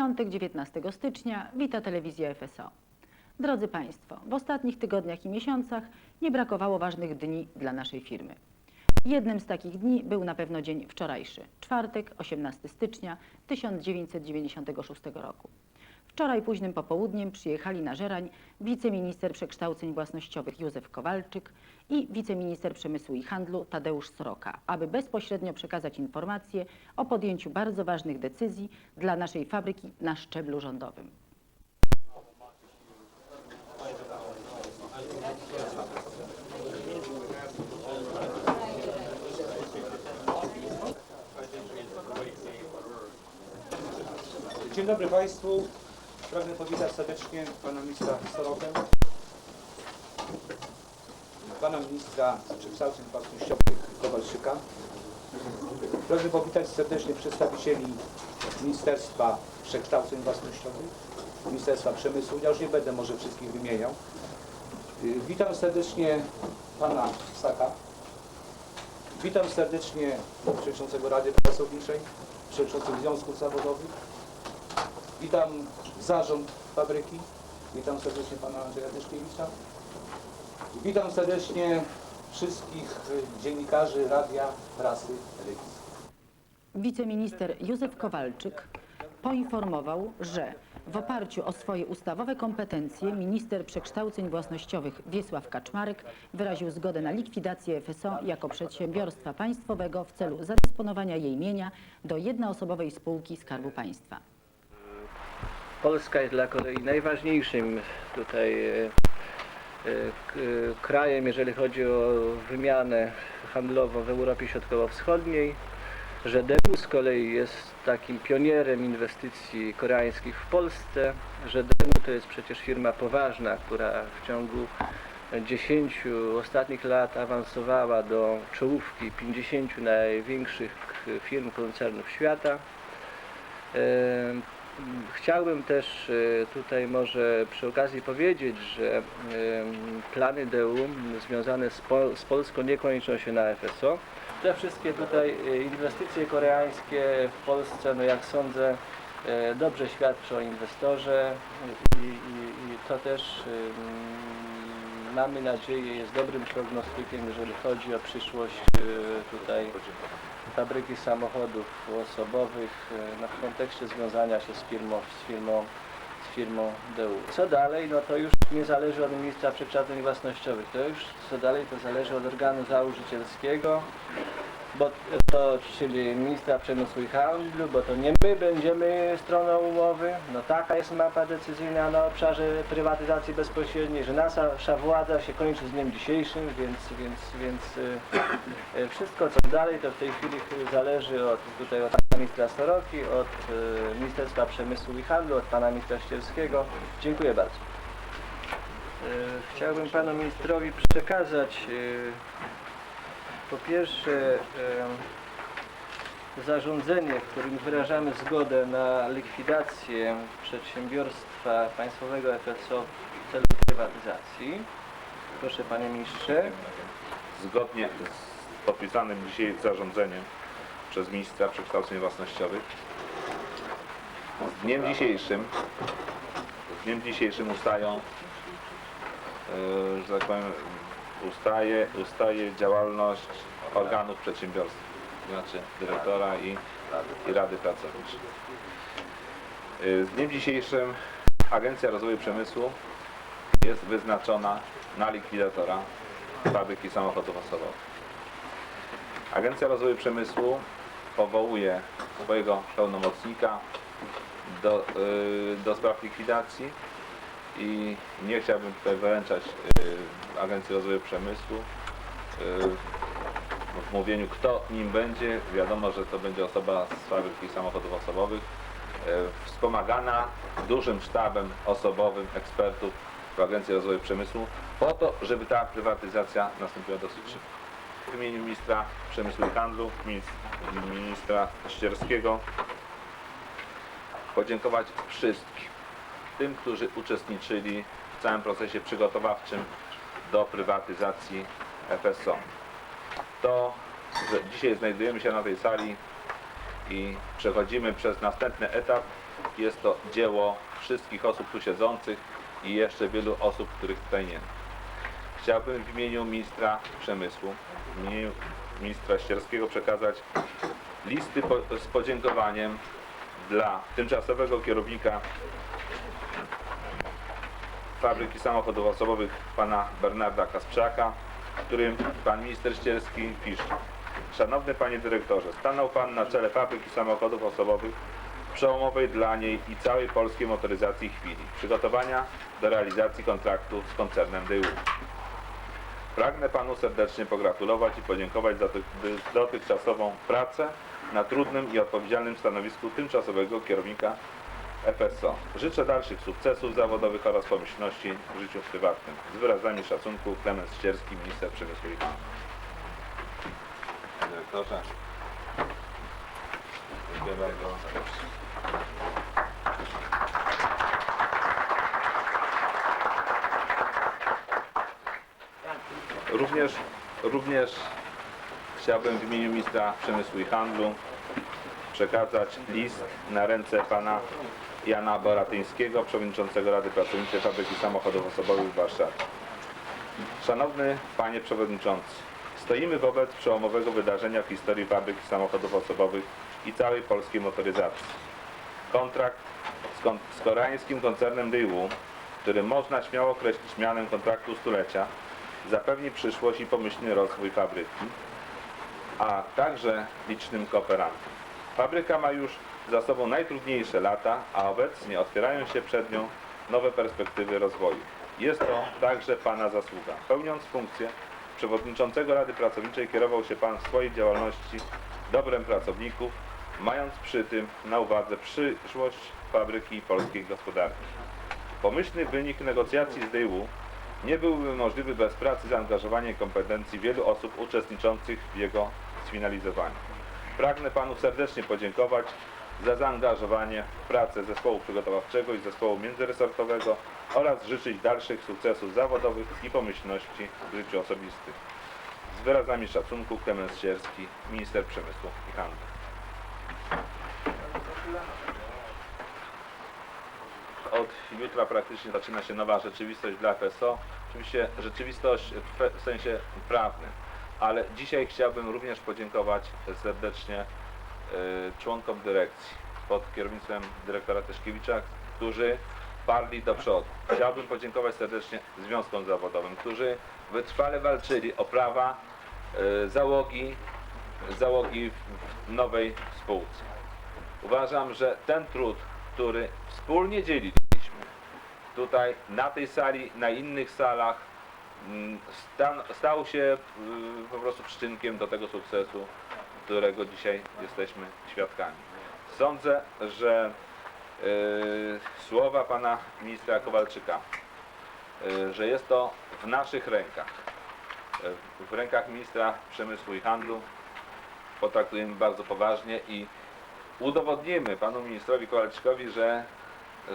Piątek 19 stycznia wita telewizja FSO. Drodzy Państwo, w ostatnich tygodniach i miesiącach nie brakowało ważnych dni dla naszej firmy. Jednym z takich dni był na pewno dzień wczorajszy, czwartek 18 stycznia 1996 roku. Wczoraj późnym popołudniem przyjechali na Żerań wiceminister przekształceń własnościowych Józef Kowalczyk i wiceminister przemysłu i handlu Tadeusz Sroka, aby bezpośrednio przekazać informacje o podjęciu bardzo ważnych decyzji dla naszej fabryki na szczeblu rządowym. Dzień dobry Państwu. Pragnę powitać serdecznie Pana Ministra Sorokę, Pana Ministra Przekształceń Własnościowych Kowalczyka. Pragnę powitać serdecznie przedstawicieli Ministerstwa Przekształceń Własnościowych, Ministerstwa Przemysłu. Ja już nie będę może wszystkich wymieniał. Y, Witam serdecznie Pana Saka. Witam serdecznie Przewodniczącego Rady Pracowniczej, Przewodniczących Związków Zawodowych, Witam zarząd fabryki. Witam serdecznie pana Andrzeja Tyszkiewicza. Witam serdecznie wszystkich dziennikarzy radia, prasy, telewizji. Wiceminister Józef Kowalczyk poinformował, że w oparciu o swoje ustawowe kompetencje minister przekształceń własnościowych Wiesław Kaczmarek wyraził zgodę na likwidację FSO jako przedsiębiorstwa państwowego w celu zadysponowania jej mienia do jednoosobowej spółki Skarbu Państwa. Polska jest dla kolei najważniejszym tutaj e, krajem, jeżeli chodzi o wymianę handlową w Europie Środkowo-Wschodniej, że Daewoo z kolei jest takim pionierem inwestycji koreańskich w Polsce, że Daewoo to jest przecież firma poważna, która w ciągu 10 ostatnich lat awansowała do czołówki 50 największych firm koncernów świata. E, Chciałbym też e, tutaj może przy okazji powiedzieć, że em, plany DEU związane z, Pol z Polską nie kończą się na FSO. Te wszystkie tutaj e, inwestycje koreańskie w Polsce, no jak sądzę, e, dobrze świadczą o inwestorze i, i, i to też mamy nadzieję jest dobrym prognostykiem, jeżeli chodzi o przyszłość e, tutaj fabryki samochodów osobowych e, no, w kontekście związania się z firmą, z firmą, z firmą DU. Co dalej? No to już nie zależy od ministra przekształceń własnościowych. To już co dalej to zależy od organu założycielskiego, bo to, czyli ministra przemysłu i handlu, bo to nie my będziemy stroną umowy. No taka jest mapa decyzyjna na obszarze prywatyzacji bezpośredniej, że nasza władza się kończy z dniem dzisiejszym, więc, więc, więc e, e, wszystko co dalej to w tej chwili zależy od tutaj od pana ministra Soroki, od e, Ministerstwa Przemysłu i Handlu, od pana ministra Ścierskiego. Dziękuję bardzo. E, Chciałbym panu ministrowi przekazać po pierwsze zarządzenie, w którym wyrażamy zgodę na likwidację przedsiębiorstwa państwowego FSO w celu prywatyzacji. Proszę panie ministrze. Zgodnie z podpisanym dzisiaj zarządzeniem przez ministra przekształceń własnościowych z dniem dzisiejszym z dniem dzisiejszym ustają e, że tak powiem ustaje, ustaje działalność organów przedsiębiorstwa znaczy dyrektora i, i Rady Pracowniczej. Z dniem dzisiejszym Agencja Rozwoju Przemysłu jest wyznaczona na likwidatora fabryki samochodów osobowych. Agencja Rozwoju Przemysłu powołuje swojego pełnomocnika do, y, do spraw likwidacji i nie chciałbym tutaj wyręczać y, Agencji Rozwoju Przemysłu y, w mówieniu kto nim będzie. Wiadomo, że to będzie osoba z fabryki samochodów osobowych y, wspomagana dużym sztabem osobowym ekspertów w Agencji Rozwoju Przemysłu po to, żeby ta prywatyzacja nastąpiła dosyć szybko. W imieniu ministra przemysłu i handlu, minis- ministra Ścierskiego podziękować wszystkim tym, którzy uczestniczyli w całym procesie przygotowawczym do prywatyzacji FSO. To, że dzisiaj znajdujemy się na tej sali i przechodzimy przez następny etap, jest to dzieło wszystkich osób tu siedzących i jeszcze wielu osób, których tutaj nie ma. Chciałbym w imieniu ministra przemysłu, w imieniu ministra Ścierskiego przekazać listy po, z podziękowaniem dla tymczasowego kierownika fabryki samochodów osobowych pana Bernarda Kasprzaka, w którym pan minister Ścierski pisze Szanowny panie dyrektorze, stanął pan na czele fabryki samochodów osobowych przełomowej dla niej i całej polskiej motoryzacji chwili przygotowania do realizacji kontraktu z koncernem DU. Pragnę panu serdecznie pogratulować i podziękować za ty- dotychczasową pracę na trudnym i odpowiedzialnym stanowisku tymczasowego kierownika FSO. Życzę dalszych sukcesów zawodowych oraz pomyślności w życiu prywatnym. Z wyrazami szacunku Klemens Ścierski, minister przemysłu i handlu. Panie Dyrektorze. Dziękuję bardzo. Również, również chciałbym w imieniu ministra przemysłu i handlu przekazać list na ręce pana Jana Boratyńskiego, przewodniczącego Rady Pracowniczej Fabryki Samochodów Osobowych w Warszawie. Szanowny panie przewodniczący, stoimy wobec przełomowego wydarzenia w historii fabryki samochodów osobowych i całej polskiej motoryzacji. Kontrakt z, kon- z koreańskim koncernem Daewoo, który można śmiało określić mianem kontraktu stulecia, zapewni przyszłość i pomyślny rozwój fabryki, a także licznym kooperantom. Fabryka ma już za sobą najtrudniejsze lata, a obecnie otwierają się przed nią nowe perspektywy rozwoju. Jest to także Pana zasługa. Pełniąc funkcję przewodniczącego Rady Pracowniczej kierował się Pan w swojej działalności dobrem pracowników, mając przy tym na uwadze przyszłość fabryki i polskiej gospodarki. Pomyślny wynik negocjacji z DU nie byłby możliwy bez pracy, zaangażowania i kompetencji wielu osób uczestniczących w jego sfinalizowaniu. Pragnę Panu serdecznie podziękować za zaangażowanie w pracę zespołu przygotowawczego i zespołu międzyresortowego oraz życzyć dalszych sukcesów zawodowych i pomyślności w życiu osobistym. Z wyrazami szacunku Klemens Sierski, minister przemysłu i handlu. Od jutra praktycznie zaczyna się nowa rzeczywistość dla FSO. Oczywiście rzeczywistość w sensie prawnym, ale dzisiaj chciałbym również podziękować serdecznie członkom dyrekcji pod kierownictwem dyrektora Tyszkiewicza, którzy parli do przodu. Chciałbym podziękować serdecznie związkom zawodowym, którzy wytrwale walczyli o prawa y, załogi, załogi w nowej spółce. Uważam, że ten trud, który wspólnie dzieliliśmy tutaj na tej sali, na innych salach, mm, stał się y, po prostu przyczynkiem do tego sukcesu, którego dzisiaj jesteśmy świadkami. Sądzę, że y, słowa pana ministra Kowalczyka, y, że jest to w naszych rękach, y, w rękach ministra przemysłu i handlu, potraktujemy bardzo poważnie i udowodnimy panu ministrowi Kowalczykowi, że,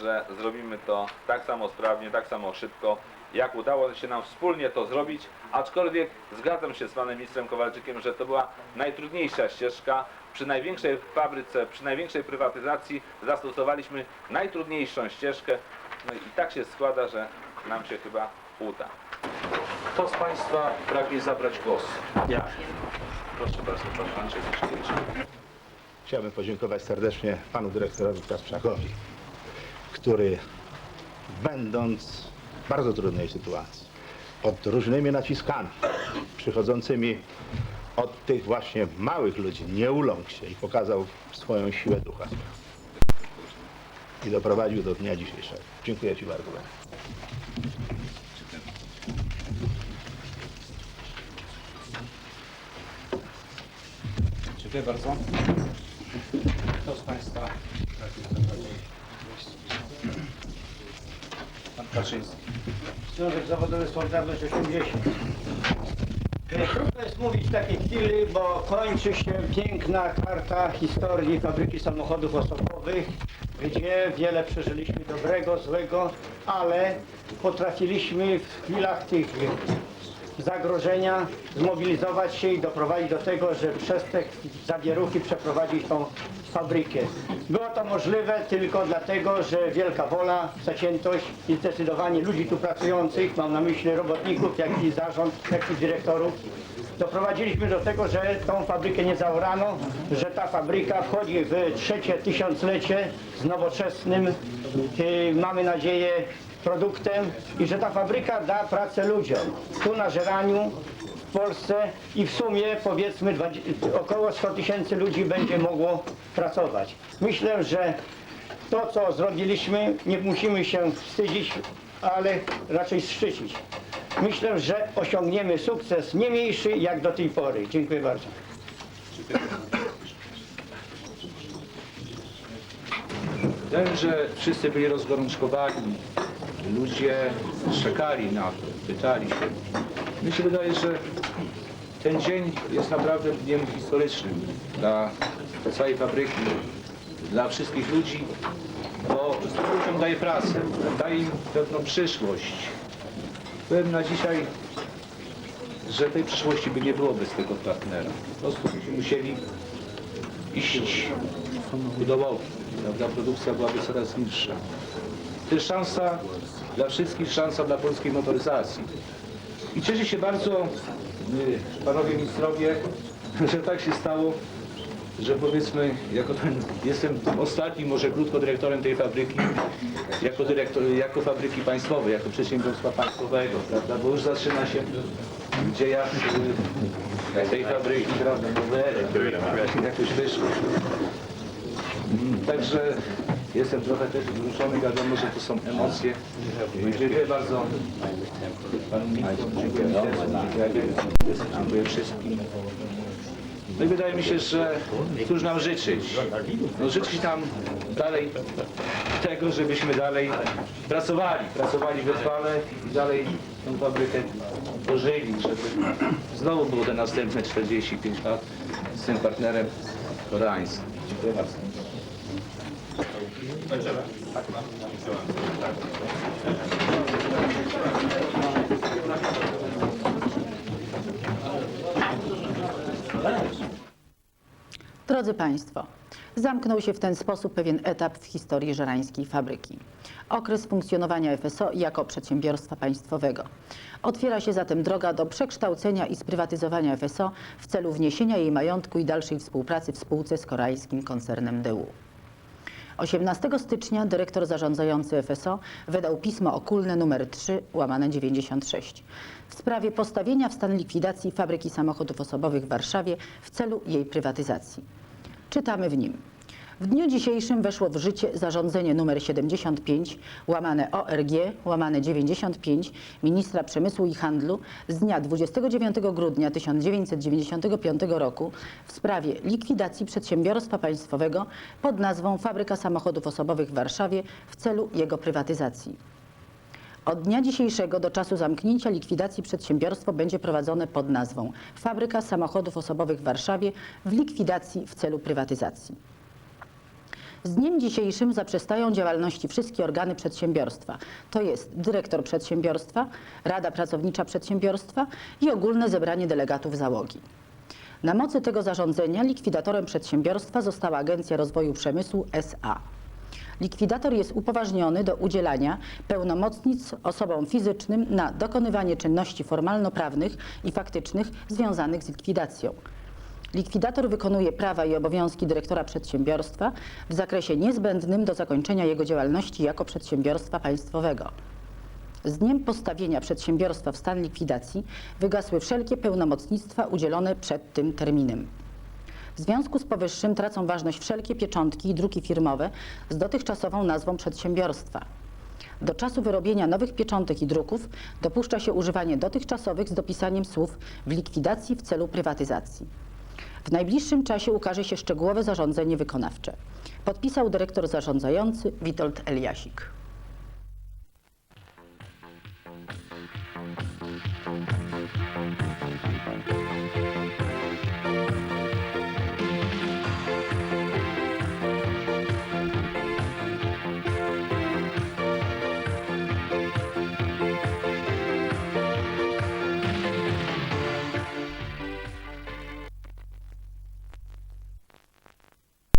że zrobimy to tak samo sprawnie, tak samo szybko, jak udało się nam wspólnie to zrobić, aczkolwiek zgadzam się z panem ministrem Kowalczykiem, że to była najtrudniejsza ścieżka. Przy największej fabryce, przy największej prywatyzacji zastosowaliśmy najtrudniejszą ścieżkę. No i tak się składa, że nam się chyba uda. Kto z Państwa pragnie zabrać głos? Ja. Proszę bardzo, pan Andrzej. Chciałbym podziękować serdecznie panu dyrektorowi Kasprzakowi, który będąc bardzo trudnej sytuacji, pod różnymi naciskami przychodzącymi od tych właśnie małych ludzi, nie uląkł się i pokazał swoją siłę ducha. I doprowadził do dnia dzisiejszego. Dziękuję Ci bardzo. Dziękuję bardzo. Kto z Państwa? Pan Kaczyński. Związek Zawodowy Solidarność 80. E, Trudno jest mówić w takiej chwili, bo kończy się piękna karta historii fabryki samochodów osobowych, gdzie wiele przeżyliśmy dobrego, złego, ale potrafiliśmy w chwilach tych zagrożenia, zmobilizować się i doprowadzić do tego, że przez te zawieruchy przeprowadzić tą fabrykę. Było to możliwe tylko dlatego, że wielka wola, zaciętość i zdecydowanie ludzi tu pracujących, mam na myśli robotników, jak i zarząd, jak i dyrektorów, doprowadziliśmy do tego, że tą fabrykę nie zaorano, że ta fabryka wchodzi w trzecie tysiąclecie z nowoczesnym, e, mamy nadzieję, produktem i że ta fabryka da pracę ludziom. Tu na Żeraniu, w Polsce i w sumie powiedzmy 20, około 100 tysięcy ludzi będzie mogło pracować. Myślę, że to co zrobiliśmy nie musimy się wstydzić, ale raczej szczycić. Myślę, że osiągniemy sukces nie mniejszy jak do tej pory. Dziękuję bardzo. Wiem, że wszyscy byli rozgorączkowani. Ludzie czekali na to, pytali się. Mi się wydaje, że ten dzień jest naprawdę dniem historycznym dla całej fabryki, dla wszystkich ludzi, bo ludziom daje pracę, daje im pewną przyszłość. Powiem na dzisiaj, że tej przyszłości by nie było bez tego partnera. Po prostu musieli iść ku dołowi, prawda? Produkcja byłaby coraz niższa. To jest szansa dla wszystkich, szansa dla polskiej motoryzacji. I cieszę się bardzo, y, panowie ministrowie, że tak się stało, że powiedzmy, jako ten, jestem ostatnim, może krótko dyrektorem tej fabryki, jako dyrektor, jako fabryki państwowej, jako przedsiębiorstwa państwowego, prawda? Bo już zaczyna się dzieja y, tej fabryki, prawda? No, jakoś wyszło. Także jestem trochę też wzruszony, wiadomo, że to są emocje. Dziękuję bardzo panu ministrowi, dziękuję ministerstwu, dziękuję, wszystkim. No i wydaje mi się, że cóż nam życzyć? No życzyć nam dalej tego, żebyśmy dalej pracowali, pracowali wytrwale i dalej tę fabrykę dożyli, żeby znowu było te następne 45 lat z tym partnerem koreańskim. Dziękuję bardzo. Drodzy Państwo, zamknął się w ten sposób pewien etap w historii żerańskiej fabryki. Okres funkcjonowania FSO jako przedsiębiorstwa państwowego. Otwiera się zatem droga do przekształcenia i sprywatyzowania FSO w celu wniesienia jej majątku i dalszej współpracy w spółce z koreańskim koncernem DU. 18 stycznia dyrektor zarządzający FSO wydał pismo okulne nr 3 łamane 96 w sprawie postawienia w stan likwidacji fabryki samochodów osobowych w Warszawie w celu jej prywatyzacji. Czytamy w nim. W dniu dzisiejszym weszło w życie zarządzenie nr 75 łamane ORG łamane 95 ministra przemysłu i handlu z dnia 29 grudnia 1995 roku w sprawie likwidacji przedsiębiorstwa państwowego pod nazwą Fabryka Samochodów Osobowych w Warszawie w celu jego prywatyzacji. Od dnia dzisiejszego do czasu zamknięcia likwidacji przedsiębiorstwo będzie prowadzone pod nazwą Fabryka Samochodów Osobowych w Warszawie w likwidacji w celu prywatyzacji. Z dniem dzisiejszym zaprzestają działalności wszystkie organy przedsiębiorstwa, to jest dyrektor przedsiębiorstwa, Rada Pracownicza Przedsiębiorstwa i ogólne zebranie delegatów załogi. Na mocy tego zarządzenia likwidatorem przedsiębiorstwa została Agencja Rozwoju Przemysłu SA. Likwidator jest upoważniony do udzielania pełnomocnic osobom fizycznym na dokonywanie czynności formalno-prawnych i faktycznych związanych z likwidacją. Likwidator wykonuje prawa i obowiązki dyrektora przedsiębiorstwa w zakresie niezbędnym do zakończenia jego działalności jako przedsiębiorstwa państwowego. Z dniem postawienia przedsiębiorstwa w stan likwidacji wygasły wszelkie pełnomocnictwa udzielone przed tym terminem. W związku z powyższym tracą ważność wszelkie pieczątki i druki firmowe z dotychczasową nazwą przedsiębiorstwa. Do czasu wyrobienia nowych pieczątek i druków dopuszcza się używanie dotychczasowych z dopisaniem słów w likwidacji w celu prywatyzacji. W najbliższym czasie ukaże się szczegółowe zarządzenie wykonawcze. Podpisał dyrektor zarządzający Witold Eliasik.